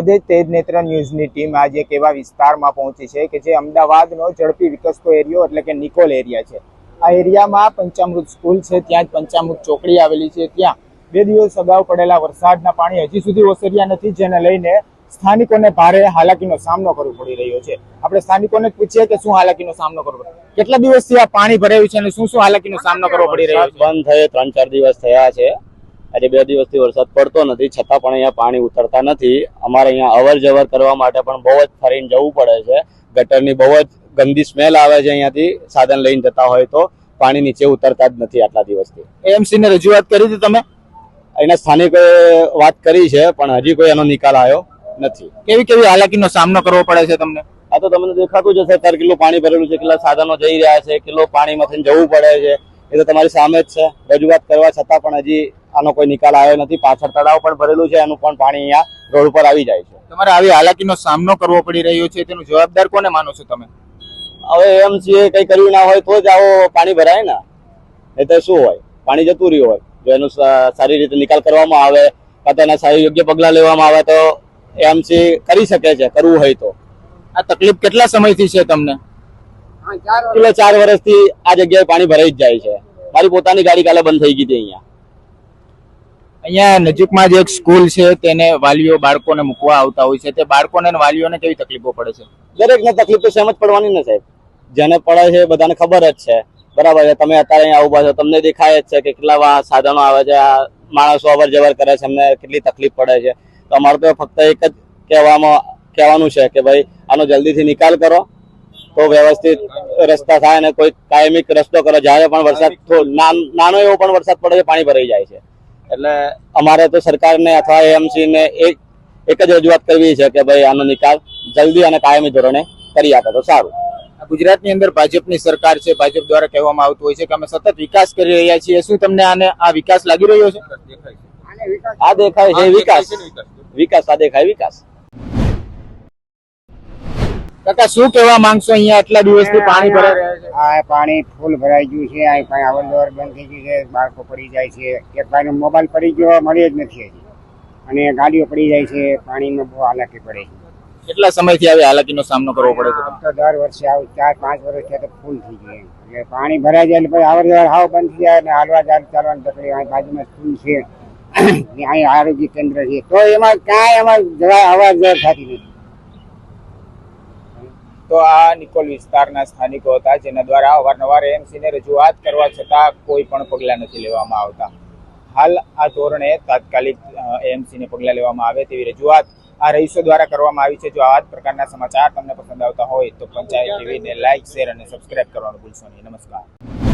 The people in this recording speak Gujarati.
આજે તેજ નેત્ર ન્યૂઝની ટીમ આજે એવા વિસ્તારમાં પહોંચી છે કે જે અમદાવાદનો ઝડપી વિકસતો એરિયો એટલે કે નિકોલ એરિયા છે. આ એરિયામાં પંચામૃત સ્કૂલ છે, ત્યાં જ પંચામૃત ચોકડી આવેલી છે. ત્યાં બે દિવસ અગાઉ પડેલા વરસાદના પાણી હજી સુધી ઓસર્યા નથી, જેને લઈને સ્થાનિકોને ભારે હાલાકીનો સામનો કરવો પડી રહ્યો છે. આપણે સ્થાનિકોને પૂછીએ કે શું હાલાકીનો સામનો કરવો કેટલા દિવસથી આ પાણી ભરાયું છે અને શું શું હાલાકીનો સામનો કરવો પડી રહ્યો છે? બંધ થયે, ત્રણ ચાર દિવસ થયા છે. આજે બે દિવસથી વરસાદ પડતો નથી છતાં પણ અહીંયા પાણી ઉતરતા નથી. અમારે અહીંયા અવર જવર કરવા માટે પણ બહુ જ ફરીને જવું પડે છે. ગટરની બહુ જ ગંદી સ્મેલ આવે છે અહીંયાથી સાધન લઈને જતા હોય તો પાણી નીચે ઉતરતા જ નથી આટલા દિવસથી. એમસી ને રજૂઆત કરી હતી તમે? અહીંના સ્થાનિકોએ વાત કરી છે પણ હજી કોઈ એનો નિકાલ આવ્યો નથી. કેવી કેવી હાલાકીનો સામનો કરવો પડે છે તમને? આ તો તમને દેખાતું જ હશે અત્યારે કેટલું પાણી ભરેલું છે કેટલા સાધનો જઈ રહ્યા છે કેટલું પાણીમાંથી જવું પડે છે. એ તો તમારી સામે જ છે. રજૂઆત કરવા છતાં પણ હજી આનો કોઈ નિકાલ આવ્યો નથી. પાછળ તળાવ પણ ભરેલું છે. એનું પણ પાણી અહીંયા રોડ પર આવી જાય છે. તમારે આવી હાલાકીનો સામનો કરવો પડી રહ્યો છે. તેનું જવાબદાર કોને માનો છો તમે? હવે એમ છે કઈ કર્યું ના હોય તો જ આવો પાણી ભરાય ને. એ તો શું હોય? પાણી જતું રહ્યું હોય. જો એનું સારી રીતે નિકાલ કરવામાં આવે કાં તો એના સારી યોગ્ય પગલાં લેવામાં આવે તો એમસી કરી શકે છે કરવું હોય તો. આ તકલીફ કેટલા સમયથી છે તમને? એટલે ચાર વર્ષથી આ જગ્યાએ પાણી ભરાઈ જ જાય છે. મારી પોતાની ગાડી કાલે બંધ થઈ ગઈ હતી અહીંયા. અહીંયા નજીકમાં જ એક સ્કૂલ છે તેને વાલીઓ બાળકોને મૂકવા આવતા હોય છે. તે બાળકોને વાલીઓને કેવી તકલીફો પડે છે? દરેકને તકલીફ તો સેમ જ પડવાની ને સાહેબ. જેને પડે છે બધાને ખબર જ છે. બરાબર છે, તમે અત્યારે અહીંયા ઊભા છો તમને દેખાય જ છે કે કેટલા સાધનો આવે છે, આ માણસો અવર જવર કરે છે એમને કેટલી તકલીફ પડે છે. તો અમારે તો ફક્ત એક જ કહેવામાં, કહેવાનું છે કે ભાઈ, આનો જલ્દીથી નિકાલ કરો. તો વ્યવસ્થિત રસ્તા થાય અને કોઈ કાયમિક રસ્તો કરો. જ્યારે પણ વરસાદ નાનો એવો પણ વરસાદ પડે છે, પાણી ભરાઈ જાય છે. એટલે અમારે તો સરકારને અથવા એએમસીને એક એક જ રજૂઆત કરવી છે કે ભાઈ આનો નિકાલ જલ્દી અને કાયમી ધોરણે કરી આપે તો સારું. આ ગુજરાતની અંદર ભાજપની સરકાર છે ભાજપ દ્વારા કહેવામાં આવતું હોય છે કે અમે સતત વિકાસ કરી રહ્યા છીએ. શું તમને આને આ વિકાસ લાગી રહ્યો છે? આ દેખાય છે. વિકાસ. વિકાસ આ દેખાય વિકાસ. કાકા શું કહેવા માંગશો અહીંયા આટલા દિવસથી પાણી ભરાય? છે. આ પાણી ફૂલ ભરાઈ ગયું છે આ કઈ અવર જવર બંધ થઈ ગઈ છે બાળકો પડી જાય છે. એક ભાઈનો મોબાઈલ પડી ગયો મળી જ નથી હજી. અને ગાડીઓ પડી જાય છે પાણીમાં બહુ હાલાકી પડે છે. કેટલા સમયથી આવી હાલાકીનો સામનો કરવો પડે છે? તો દર વર્ષે આવું ચાર પાંચ વર્ષ થયા તો ફૂલ થઈ ગયું એટલે પાણી ભરાઈ જાય એટલે પછી અવર જવર હાવ બંધ થઈ જાય અને હાલવા ચાલ ચાલવાની તકલીફ અહીં બાજુમાં સ્કૂલ છે. અહીં આરોગ્ય કેન્દ્ર છે. તો એમાં કાંઈ એમાં જવા અવાજ જવર થતી. નથી તો આ નિકોલ વિસ્તારના સ્થાનિકો હતા, જેના દ્વારા અવારનવાર એએમસી ને રજૂઆત કરવા છતાં કોઈ પણ પગલાં નથી લેવામાં આવતા. હાલ આ ધોરણે તાત્કાલિક એએમસી ને પગલાં લેવામાં આવે તેવી રજૂઆત આ રહીશો દ્વારા કરવામાં આવી છે. જો આવા જ પ્રકારના સમાચાર તમને પસંદ આવતા હોય તો પંચાયત ટીવીને લાઇક શેર અને સબસ્ક્રાઇબ કરવાનું ભૂલશો નહીં. નમસ્કાર.